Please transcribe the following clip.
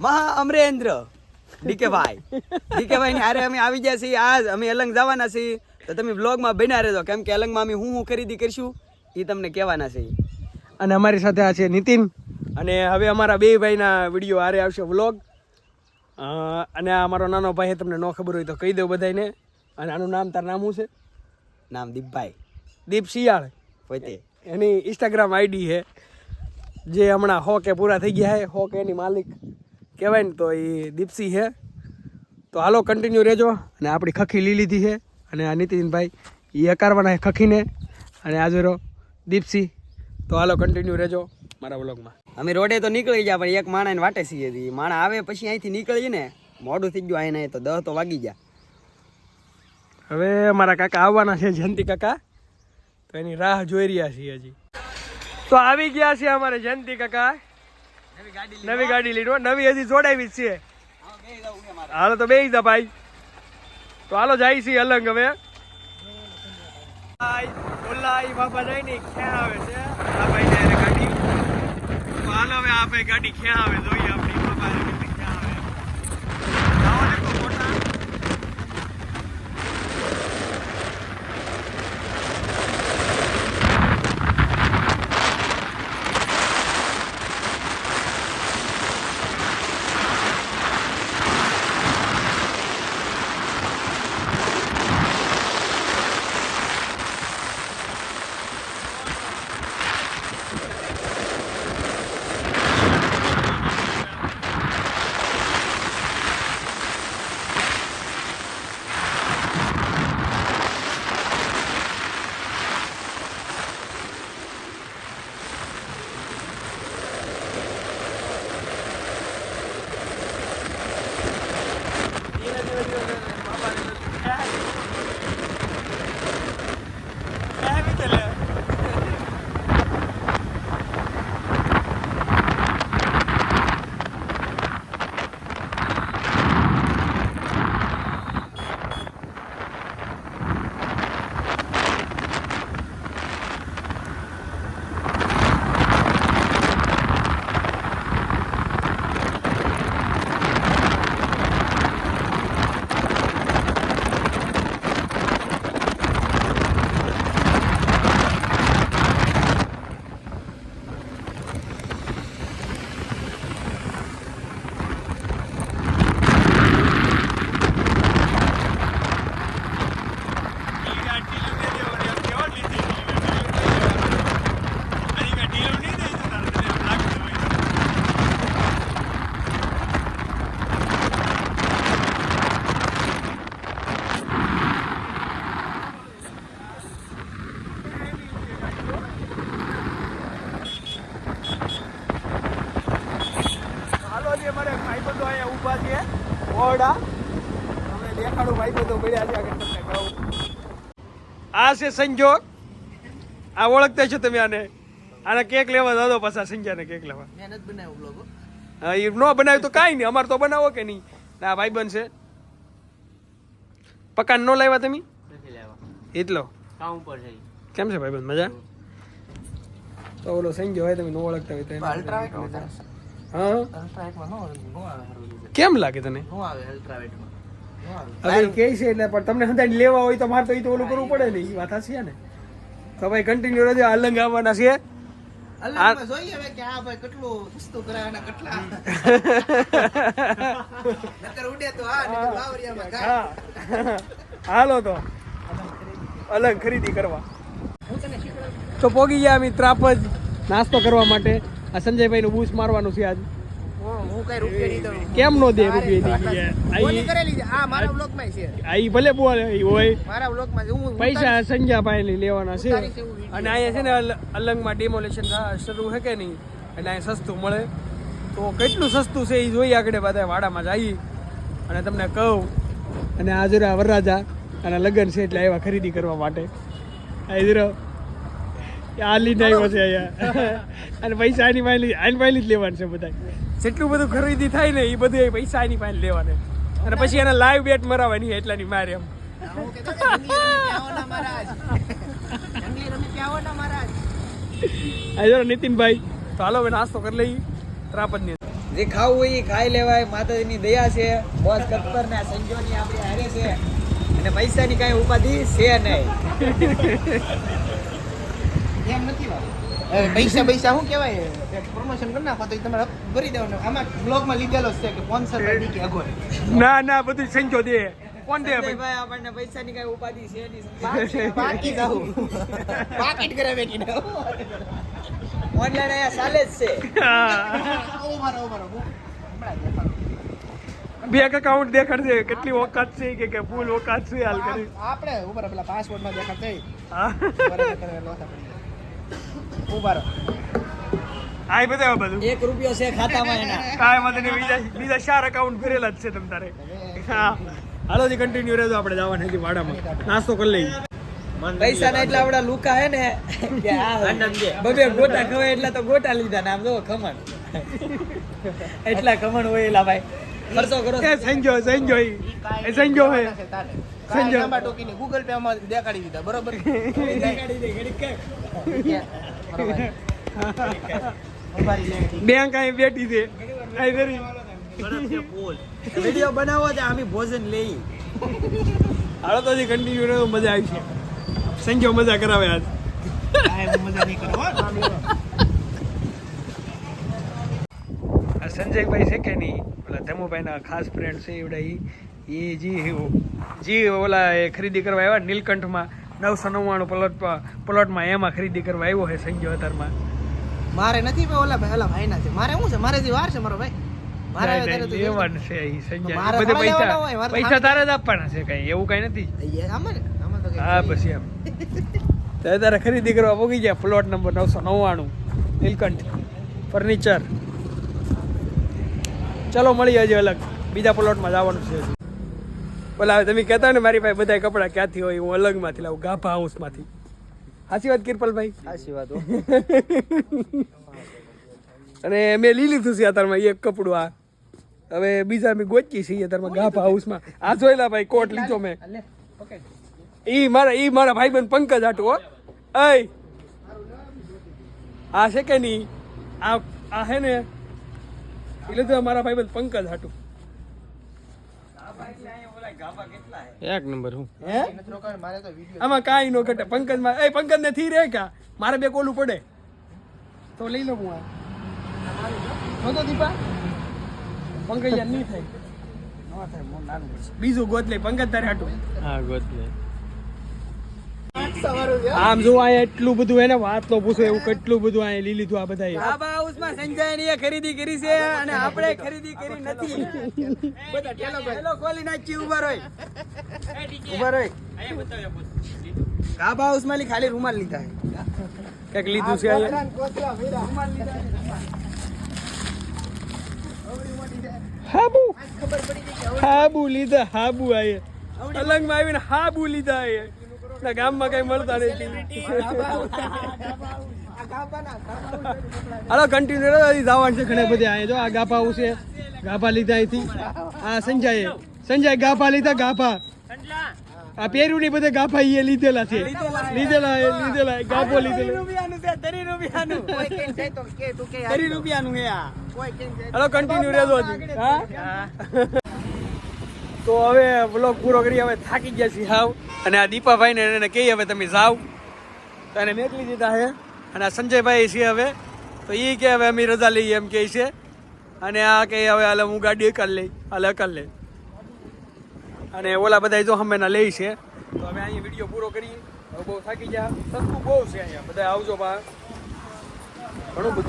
મહા અમરેન્દ્ર ડીકે ભાઈ. ડીકે ભાઈ ની હારે અમે આવી ગયા છીએ. આજ અમે અલંગ જવાના છીએ. તો તમે વ્લોગમાં બન્યા રહેજો. કેમ કે અલંગમાં અમે હું હું ખરીદી કરીશું એ તમને કહેવાના છે. અને અમારી સાથે આ છે નીતિન. અને હવે અમારા બે ભાઈના વીડિયો હારે આવશે વ્લોગ. અને આ અમારો નાનો ભાઈ તમને ન ખબર હોય તો કહી દઉં બધાને અને આનું નામ તાર નામ શું છે? નામ દીપભાઈ. દીપ શિયાળ. પોતે. એની ઇન્સ્ટાગ્રામ આઈડી છે. જે હમણાં હો કે પૂરા થઈ ગયા છે હો કે એની માલિક. કહેવાય ને તો એ દીપસી છે. તો હાલો કન્ટિન્યુ રહેજો. અને આપણી ખખી લઈ લીધી છે. અને આ નીતિનભાઈ એ અકારવાના છે ખખીને. અને આજે રહો દીપસી. તો હાલો કન્ટિન્યુ રહેજો મારા વ્લોગમાં. અમે રોડે તો નીકળી ગયા પણ એક માણસ વાટે છીએ. માણા આવે પછી અહીંથી નીકળીએ ને મોડું થઈ ગયું અહીં તો દહ તો વાગી ગયા. હવે મારા કાકા આવવાના છે જયંતિ કાકા. તો એની રાહ જોઈ રહ્યા છીએ હજી. તો આવી ગયા છે અમારે જયંતિ કાકા. નવી ગાડી લીધો. નવી હજી જોડાવી છે હાલો તો બે જા ભાઈ. તો હાલો જાય છે અલંગ હવે. બાપા જાય ને આવે છે? આ ભાઈ ને ગાડી. તો હાલો હવે આ ભાઈ ગાડી આવે? જોઈએ આપણી બાપા આવો. મોટા. ઓરડા. તમને દેખાડું ભાઈબંધો મળ્યા છે આગળ તમને કહું. આ છે સંજોગ. આ ઓળખતા છો તમે આને? આને કેક લેવા દાદો પાછા સંજ્ઞાને કેક લેવા. મહેનત બનાવ્યો બ્લોગ હા. એ ન બનાવ્યું તો કાંઈ નહીં અમારે તો બનાવો કે નહીં? ના ભાઈબંધ છે. પકાન ન લાવ્યા તમે? એટલો? કેમ છે કેમ છે ભાઈબંધ મજા? તો ઓલો સંજય હોય તમે ન ઓળખતા હોય તો કેમ લાગે તને? હવે કે છે એટલે પણ તમને હંધાઈને લેવા હોય તો મારે તો એ તો ઓલું કરવું પડે ને એ વાત હશે ને. તો ભાઈ કન્ટિન્યુ રહેજો અલંગ આવવાના છે. હાલો તો. અલંગ ખરીદી કરવા. તો પોગી ગયા અમે ત્રાપજ નાસ્તો કરવા માટે. આ સંજયભાઈ નું બૂસ મારવાનું છે આજ. હું કઈ રૂપિયા નહીં દઉં. કેમ નો દે ભલે બોલે હોય. મારા હું પૈસા સંજ્યાભાઈ ને લેવાના છે. અને અહીંયા છે ને અલ- અલંગમાં ડિમોલેશન શરૂ છે કે નહીં? એટલે અહીંયા સસ્તું મળે. તો કેટલું સસ્તું છે એ જોઈએ આગળ બધા વાડામાં જઈએ. અને તમને કહું. અને આ જરા વરરાજા અને લગ્ન છે એટલે આવ્યા ખરીદી કરવા માટે. આ જરા જ આવ્યો છે અહીંયા. અને પૈસા આની પાસે આની પાસે જ લેવાનું છે બધા જેટલું બધું ખરીદી થાય ને એ બધું પૈસા આની પાસે લેવાના. અને પછી એને લાઈવ બેટ મરાવવાની એટલાની મારે એમ. નીતિનભાઈ. તો હાલો હવે નાસ્તો કરી લઈએ. ત્રાપજની જે ખાવું હોય એ ખાઈ લેવાય. માતાજીની દયા છે. બોસ કત્તર ને સંજોની આપણી હારે છે. અને પૈસાની કાંઈ ઉપાધિ છે નહીં. એમ નથી વાત પૈસા પૈસા શું કહેવાય? પ્રમોશન કરી નાખો તો તમારે ભરી દેવાનું. આમાં બ્લોગમાં લીધેલો છે કે સ્પોન્સર બાય ડીકે અગોર ના ના બધું સંજો દે. કોણ દે ભાઈ ભાઈ? આપણને પૈસાની કાંઈ ઉપાધિ છે નહીં. બાકી- બાકી જાઉં પાકીટ કરે બેઠીને ઓનલાઈન અહીંયા ચાલે જ છે. ઊભા રહો. હમણાં બેંક એકાઉન્ટ દેખાડશે કેટલી ઓકાત છે કે કે ફૂલ ઓકાત છે હાલ કરી. આપણે ઊભા પેલા પાસપોર્ટમાં દેખાડતા હોય. હા બરાબર કરે, લોસા પડી જાય. ઊભા રહો. બધા બધું. એક રૂપિયો છે ખાતામાં એના. કાંઈ વાંધો નહીં બીજા બીજા ચાર એકાઉન્ટ ભરેલા જ છે તમ તારે. હા. હાલો જી કન્ટિન્યુ રહેજો આપણે જવાના વાડામાં. નાસ્તો કરી લઈએ. પૈસા ના એટલા આપડા લુકા હે ને કે આ બબે ગોટા ખવાય એટલા તો ગોટા લીધા ને આમ જો ખમણ. એટલા ખમણ હોય એલા ભાઈ. ખર્ચો કરો. એ સંજો સંજો એ સંજો હે સંજો. ગૂગલ ટોકીને Google Pay માં દેખાડી દીધા બરોબર? દેખાડી દે, ઘડીક બેંક અહીં બેઠી છે. અહીં ધરી. વીડિયો બનાવો તો આમી ભોજન લઈ. હાલો તો કન્ટિન્યુ રહેજો મજા આવી છે. સંજો મજા કરાવે આજ. મજા નહીં કરવા સંજયભાઈ છે કે નહીં? ઓલા ધમુભાઈના ખાસ ફ્રેન્ડ છે એવડા એ જી જી ઓલા એ ખરીદી કરવા આવ્યા નીલકંઠમાં. નવસો નવ્વાણું પ્લોટ પ્લોટમાં એમાં ખરીદી કરવા આવ્યો છે સંજય અત્યારમાં મારે નથી ભાઈ ઓલા ભાઈ ઓલા ભાઈના છે. મારે શું છે? મારે જે વાર છે મારો ભાઈ. પૈસા તારે જ આપવાના છે કઈ. એવું કઈ નથી? હા પછી એમ. તો અત્યારે ખરીદી કરવા પોગી ગયા. પ્લોટ નંબર નવસો નવ્વાણું. નીલકંઠ. ફર્નિચર ચલો મળીએ હજી અલગ. બીજા પ્લોટમાં જવાનું છે. ઓલા તમે કહેતા ને મારી પાસે બધા કપડાં ક્યાંથી હોય હું અલગમાંથી લાવું ગાભા હાઉસમાંથી. સાચી વાત કિરપલભાઈ? સાચી વાત અને મેં લઈ લીધું છે અત્યારમાં એક કપડું આ. હવે બીજા મેં ગોચી છીએ અત્યારમાં ગાભા હાઉસમાં. આ જોયેલા ભાઈ કોટ લીધો મેં. ઈ મારા ઈ મારા ભાઈબંધ પંકજ હાટુ હો. અય. આ છે કે નહીં? આ આ હે ને? એ લીધું મારા ભાઈ બંધ પંકજ હાટુ. એક નંબર હું. હે? નથી રોકાવાનું, મારે તો વીડિયો આમાં કાંઈ નો ઘટે. પંકજમાં એ પંકજ ને થી રે કા? મારે બે કોલું પડે. તો લઈ લઉં હું આ. નહોતો દીપા? પંકજ યાર નહીં થાય. બીજું ગોત લે. પંકજ તારે હાટું. હા ગોત લે. આમ જો અહીંયા એટલું બધું એને વાત નો પૂછો એવું કેટલું બધું અહીંયા લઈ લીધું આ બધા હાઉસમાં સંજયનીએ ખરીદી કરી છે અને આપણે ખરીદી કરી નથી. બધા ઠેલો ખોલી નાખી ઊભા રહી. ઊભા રહી. ગાબા હાઉસમાં ખાલી રૂમાલ લીધા કંઈક લીધું છે અહીંયા? હાબુ. હાબુ લીધા હાબુ આયે. અલંગમાં આવીને હાબુ લીધા આયે. ગામમાં કઈ મળતા નથી. હાલો કન્ટિન્યુ જવાનું છે ઘણા બધા આયે. જો આ ગાભા આવું છે. ગાભા લીધા અહીંથી. આ સંજય. સંજય ગાભા લીધા ગાભા. આ પેરું ની બધા ગાફા એ લીધેલા છે. લીધેલા લીધેલા ગાફો લીધેલો. તરી રૂપિયાનું તરી રૂપિયાનું આ. હાલો કન્ટિન્યુ રહેજો હા? તો હવે બ્લોગ પૂરો કરી હવે થાકી ગયા છીએ હાવ. અને આ દીપાભાઈ ને એને કહીએ હવે તમે જાઓ. તને મેકલી દીધા છે અને આ સંજયભાઈ છે હવે. તો એ કે હવે અમે રજા લઈએ એમ કહે છે. અને આ કે હવે હાલે હું ગાડી એકલ લઈ, હાલે એકલ લઈ. અને ઓલા બધા જો હમેના લે છે. તો હવે અહીંયા વીડિયો પૂરો કરી બહુ થાકી ગયા. સસ્તું બહુ છે અહીંયા. બધા આવજો બા. ઘણું બધું.